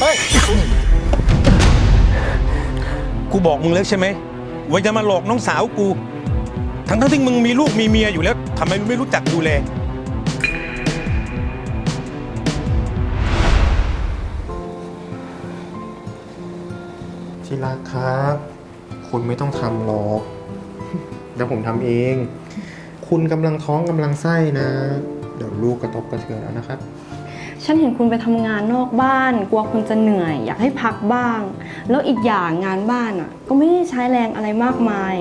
เฮ้ย กูบอกมึงแล้วใช่ไหมว่าจะมาหลอกน้องสาวกู ทั้งทั้งที่มึงมีลูกมีเมียอยู่แล้วทำไมมึงไม่รู้จักดูแล ที่รักครับ คุณไม่ต้องทำหรอกเดี๋ยวผมทำเอง คุณกำลังท้องกำลังไส้นะ เดี๋ยวลูกกระทบกระเทือนแล้วนะครับ ฉันเห็นคุณไปทำงานนอกบ้าน กลัวคุณจะเหนื่อย อยากให้พักบ้าง แล้วอีกอย่างงานบ้านอะ ก็ไม่ได้ใช้แรงอะไรมากมาย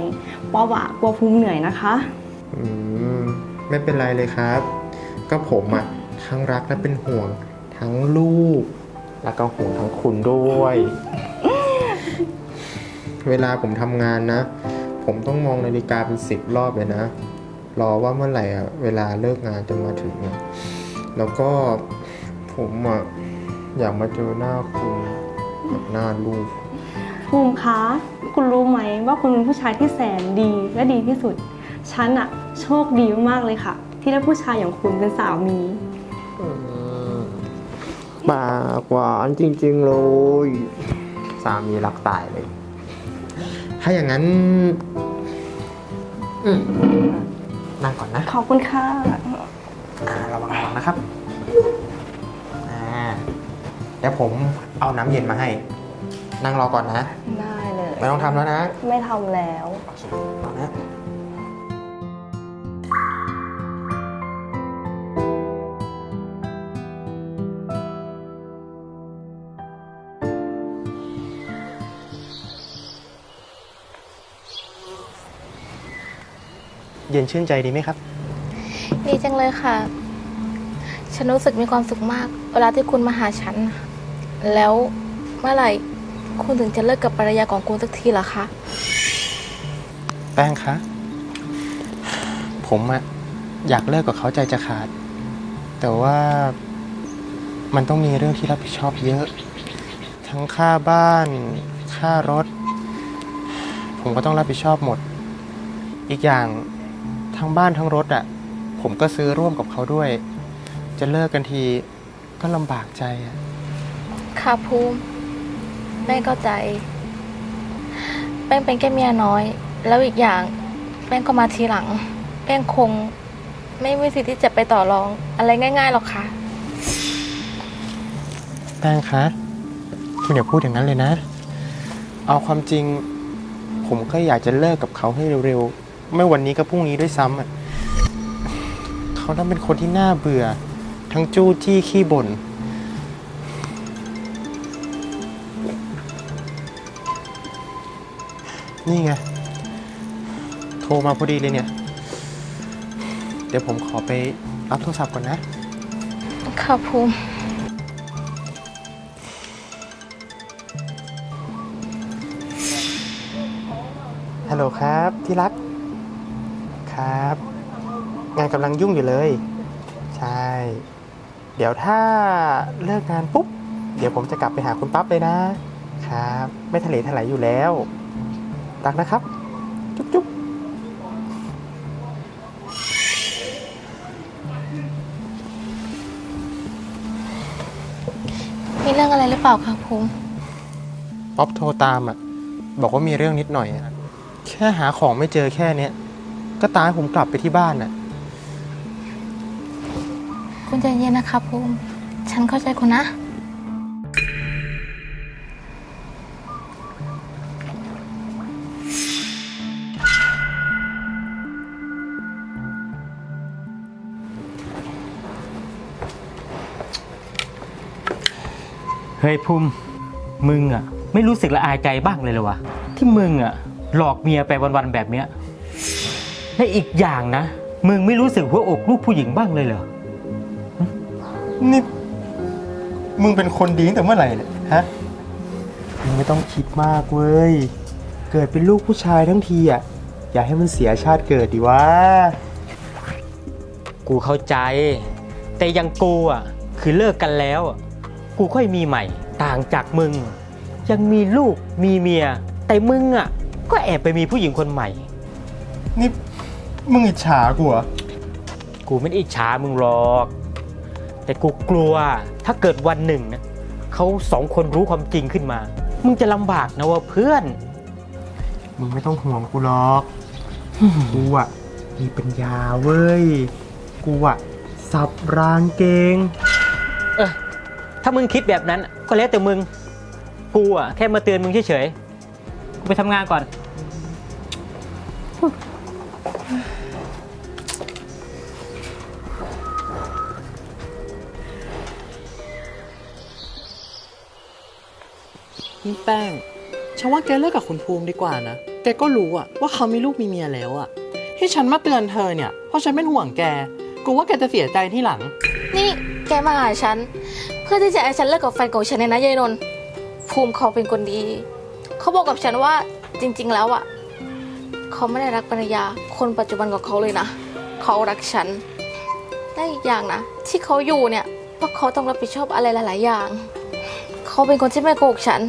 ปาวะกลัวภูมิเหนื่อยนะคะ อืมไม่เป็นไรเลยครับ ก็ผมอะทั้งรักและเป็นห่วง ทั้งลูก แล้วก็ห่วงทั้งคุณด้วย เวลาผมทำงานนะ ผมต้องมองนาฬิกาเป็นสิบรอบเลยนะ รอว่าเมื่อไหร่อะเวลาเลิกงานจะมาถึงอะแล้วก็ ผมอะอยากมาเจอหน้าคุณกับหน้าลูก ภูมิคะ คุณรู้ไหมว่าคุณเป็นผู้ชายที่แสนดีและดีที่สุด ฉันอะโชคดีมากๆเลยค่ะ ที่ได้ผู้ชายอย่างคุณเป็นสามี ปากหวานจริง ๆ เลย สามีรักตายเลย ถ้าอย่างนั้น อืมนั่งก่อนนะ ขอบคุณค่ะ อ่าระวังระวังนะครับ ดี๋ยวผมเอาน้ำเย็นมาให้ นั่งรอก่อนนะ ได้เลย ไม่ต้องทำแล้วนะ ไม่ทำแล้ว โอเครอนะ เย็นชื่นใจดีไหมครับ ดีจังเลยค่ะ ฉันรู้สึกมีความสุขมาก เวลาที่คุณมาหาฉัน แล้วเมื่อไหร่คุณถึงจะเลิกกับภรรยาของคุณสักทีล่ะคะ แป้งคะ ผมอะอยากเลิกกับเขาใจจะขาด แต่ว่ามันต้องมีเรื่องที่รับผิดชอบเยอะ ทั้งค่าบ้าน ค่ารถ ผมก็ต้องรับผิดชอบหมด อีกอย่างทั้งบ้านทั้งรถอะผมก็ซื้อร่วมกับเขาด้วย จะเลิกกันทีก็ลำบากใจอะ ค่ะภูมิแป้งเข้าใจ แป้งเป็นแค่เมียน้อย แล้วอีกอย่าง แป้งก็มาทีหลัง แป้งคง ไม่มีสิทธิ์ที่จะไปต่อรอง อะไรง่ายๆหรอกค่ะ แป้งคะ คุณอย่าพูดอย่างนั้นเลยนะ เอาความจริง ผมก็อยากจะเลิกกับเขาให้เร็วๆ ไม่วันนี้ก็พรุ่งนี้ด้วยซ้ำอะเขานั้นเป็นคนที่น่าเบื่อ ทั้งจู้จี้ขี้บ่น นี่ไง โทรมาพอดีเลยเนี่ย เดี๋ยวผมขอไปรับโทรศัพท์ก่อนนะ ค่ะภูมิ ฮัลโหลครับ ที่รัก ครับ งานกำลังยุ่งอยู่เลย ใช่ เดี๋ยวถ้าเลิกงานปุ๊บ เดี๋ยวผมจะกลับไปหาคุณปั๊บเลยนะ ครับ ไม่ทะเลทลายอยู่แล้ว รักนะครับ จุ๊บจุ๊บมีเรื่องอะไรหรือเปล่าคะภูมิป๊อปโทรตามอะ บอกว่ามีเรื่องนิดหน่อยอะแค่หาของไม่เจอแค่เนี้ยก็ตามให้ผมกลับไปที่บ้านน่ะ คุณใจเย็นนะคะภูมิ ฉันเข้าใจคุณนะ เฮ้ยภูมิมึงอะไม่รู้สึกละอายใจบ้างเลยเหรอวะที่มึงอะหลอกเมียไปวันๆแบบเนี้ยและอีกอย่างนะ มึงไม่รู้สึกหัวอกลูกผู้หญิงบ้างเลยเหรอนี่มึงเป็นคนดีตั้งแต่เมื่อไหร่เนี่ยฮะมึงไม่ต้องคิดมากเว้ย เกิดเป็นลูกผู้ชายทั้งทีอะ อย่าให้มันเสียชาติเกิดดิวะ กูเข้าใจ แต่อยังกูอะ คือเลิกกันแล้วอะ กูค่อยมีใหม่ ต่างจากมึง ยังมีลูกมีเมีย แต่มึงอะ ก็แอบไปมีผู้หญิงคนใหม่ นี่มึงอิจฉากูเหรอกูไม่ได้อิจฉามึงหรอก แต่กูกลัวถ้าเกิดวันหนึ่งนะเขาสองคนรู้ความจริงขึ้นมา มึงจะลำบากนะว่าเพื่อน มึงไม่ต้องห่วงกูหรอก กูอะมีปัญญาเว้ย กูอะสับรางเกงเออ ถ้ามึงคิดแบบนั้นก็แล้วแต่มึงกูอะแค่มาเตือนมึงเฉยๆกูไปทำงานก่อน นี่แป้งฉันว่าแกเลิกกับคุณภูมิดีกว่านะ แกก็รู้อะว่าเขามีลูกมีเมียแล้วอะที่ฉันมาเตือนเธอเนี่ย เพราะฉันเป็นห่วงแก กูว่าแกจะเสียใจที่หลัง นี่แกมาหาฉัน เพื่อที่จะให้ฉันเลิกกับแฟนเก่าฉันเนี่ยนะยายนนท์ภูมิเขาเป็นคนดี เขาบอกกับฉันว่าจริง ๆ แล้วอะเขาไม่ได้รักภรรยา คนปัจจุบันของเขาเลยนะเขารักฉันและอีกอย่างนะที่เขาอยู่เนี่ยเพราะเขาต้องรับผิดชอบอะไรหลาย ๆ อย่างเขาเป็นคนที่ไม่โกหกฉัน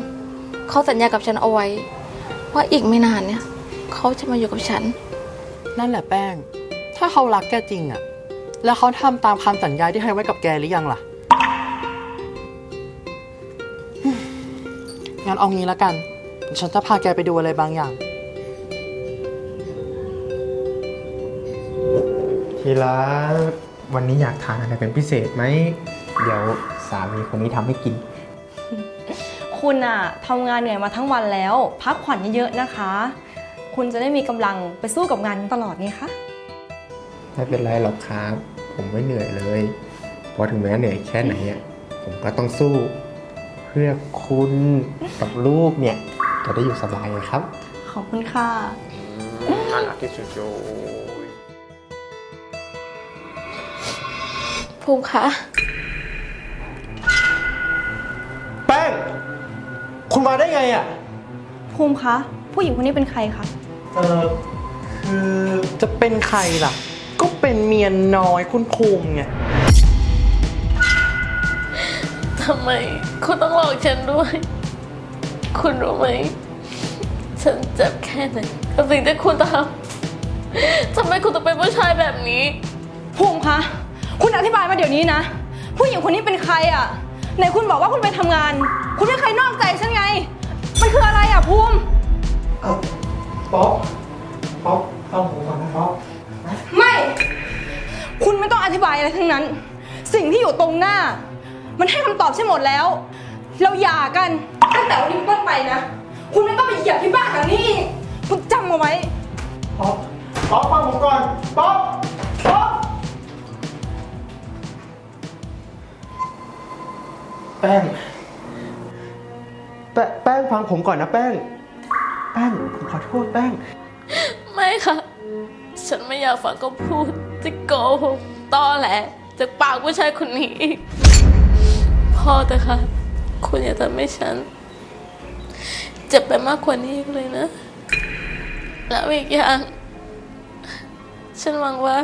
เขาสัญญากับฉันเอาไว้ ว่าอีกไม่นานเนี่ยเขาจะมาอยู่กับฉัน นั่นแหละแป้ง ถ้าเขารักแกจริงอะแล้วเขาทำตามคำสัญญาที่ให้ไว้กับแกหรือยังล่ะ งั้นเอางี้ละกัน ฉันจะพาแกไปดูอะไรบางอย่าง ทีละวันนี้อยากทานอะไรเป็นพิเศษไหม เดี๋ยวสามีคนนี้ทำให้กิน คุณอะทำงานเหนื่อยมาทั้งวันแล้ว พักผ่อนเยอะๆนะคะ คุณจะได้มีกำลังไปสู้กับงานตลอดไงคะ ไม่เป็นไรหรอกครับ ผมไม่เหนื่อยเลย เพราะถึงแม้เหนื่อยแค่ไหนอะผมก็ต้องสู้เพื่อคุณกับลูกเนี่ย จะได้อยู่สบายไงครับ ขอบคุณค่ะน่ารักที่สุดโยภูมิคะแป้ง คุณมาได้ไงอะ ภูมิคะ ผู้หญิงคนนี้เป็นใครคะ เออคือจะเป็นใครล่ะ ก็เป็นเมียน้อยคุณภูมิไง ทำไม คุณต้องหลอกฉันด้วย คุณรู้ไหม ฉันเจ็บแค่ไหนกับสิ่งที่คุณทำทำไมคุณต้องเป็นผู้ชายแบบนี้ ภูมิคะ คุณอธิบายมาเดี๋ยวนี้นะ ผู้หญิงคนนี้เป็นใครอะไหนคุณบอกว่าคุณไปทำงาน คุณไม่เคยนอกใจฉันไง มันคืออะไรอะภูมิ เอาป๊อปป๊อปฟังผมก่อนนะป๊อปไม่ คุณไม่ต้องอธิบายอะไรทั้งนั้น สิ่งที่อยู่ตรงหน้า มันให้คำตอบใช่หมดแล้ว เราหย่ากัน ตั้งแต่วันนี้เป็นต้นไปนะ คุณไม่ต้องไปเหยียบที่บ้านหลังนี้อีกคุณจำเอาไว้ ป๊อปป๊อปฟังผมก่อน ป๊อปป๊อปแป้ง แป้งแป้งฟังผมก่อนนะแป้ง แป้งผมขอโทษแป้ง ไม่ค่ะ ฉันไม่อยากฟังก็พูด จะโกหกตอแหละจากปากผู้ชายคนนี้อีก พ่อเถอะค่ะ คุณอย่าทำให้ฉัน เจ็บไปมากกว่านี้อีกเลยนะ แล้วอีกอย่าง ฉันหวังว่า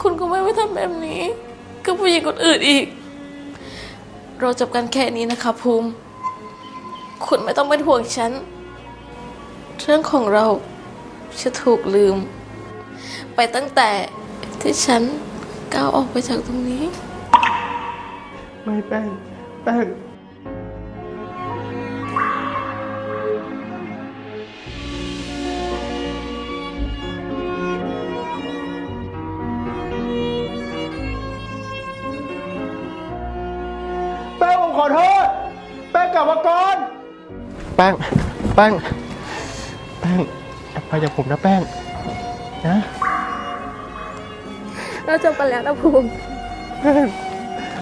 คุณคงไม่ไปทำแบบนี้กับผู้หญิงคนอื่นอีก เราจบกันแค่นี้นะคะภูมิ คุณไม่ต้องเป็นห่วงฉัน เรื่องของเราจะถูกลืม ไปตั้งแต่ที่ฉันก้าวออกไปจากตรงนี้ ไม่แป้งแป้งแป้งผมขอโทษ แป้งกลับมาก่อน แป้ง แป้ง แป้งอภัยจากผมนะแป้ง นะ เราจบกันแล้วนะภูมิ แป้ง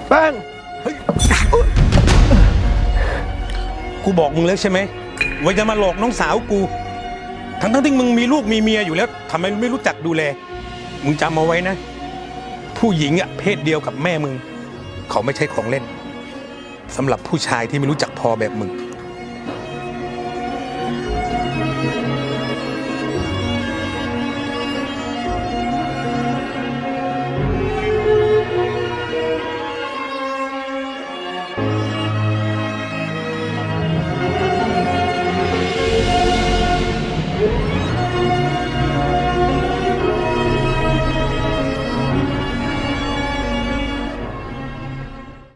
แป้ง กูบอกมึงแล้วใช่ไหมว่าจะมาหลอกน้องสาวกู ทั้งทั้งที่มึงมีลูกมีเมียอยู่แล้วทำไมไม่รู้จักดูแล มึงจำเอาไว้นะ ผู้หญิงอะเพศเดียวกับแม่มึง เขาไม่ใช่ของเล่นสำหรับผู้ชายที่ไม่รู้จักพอแบบมึง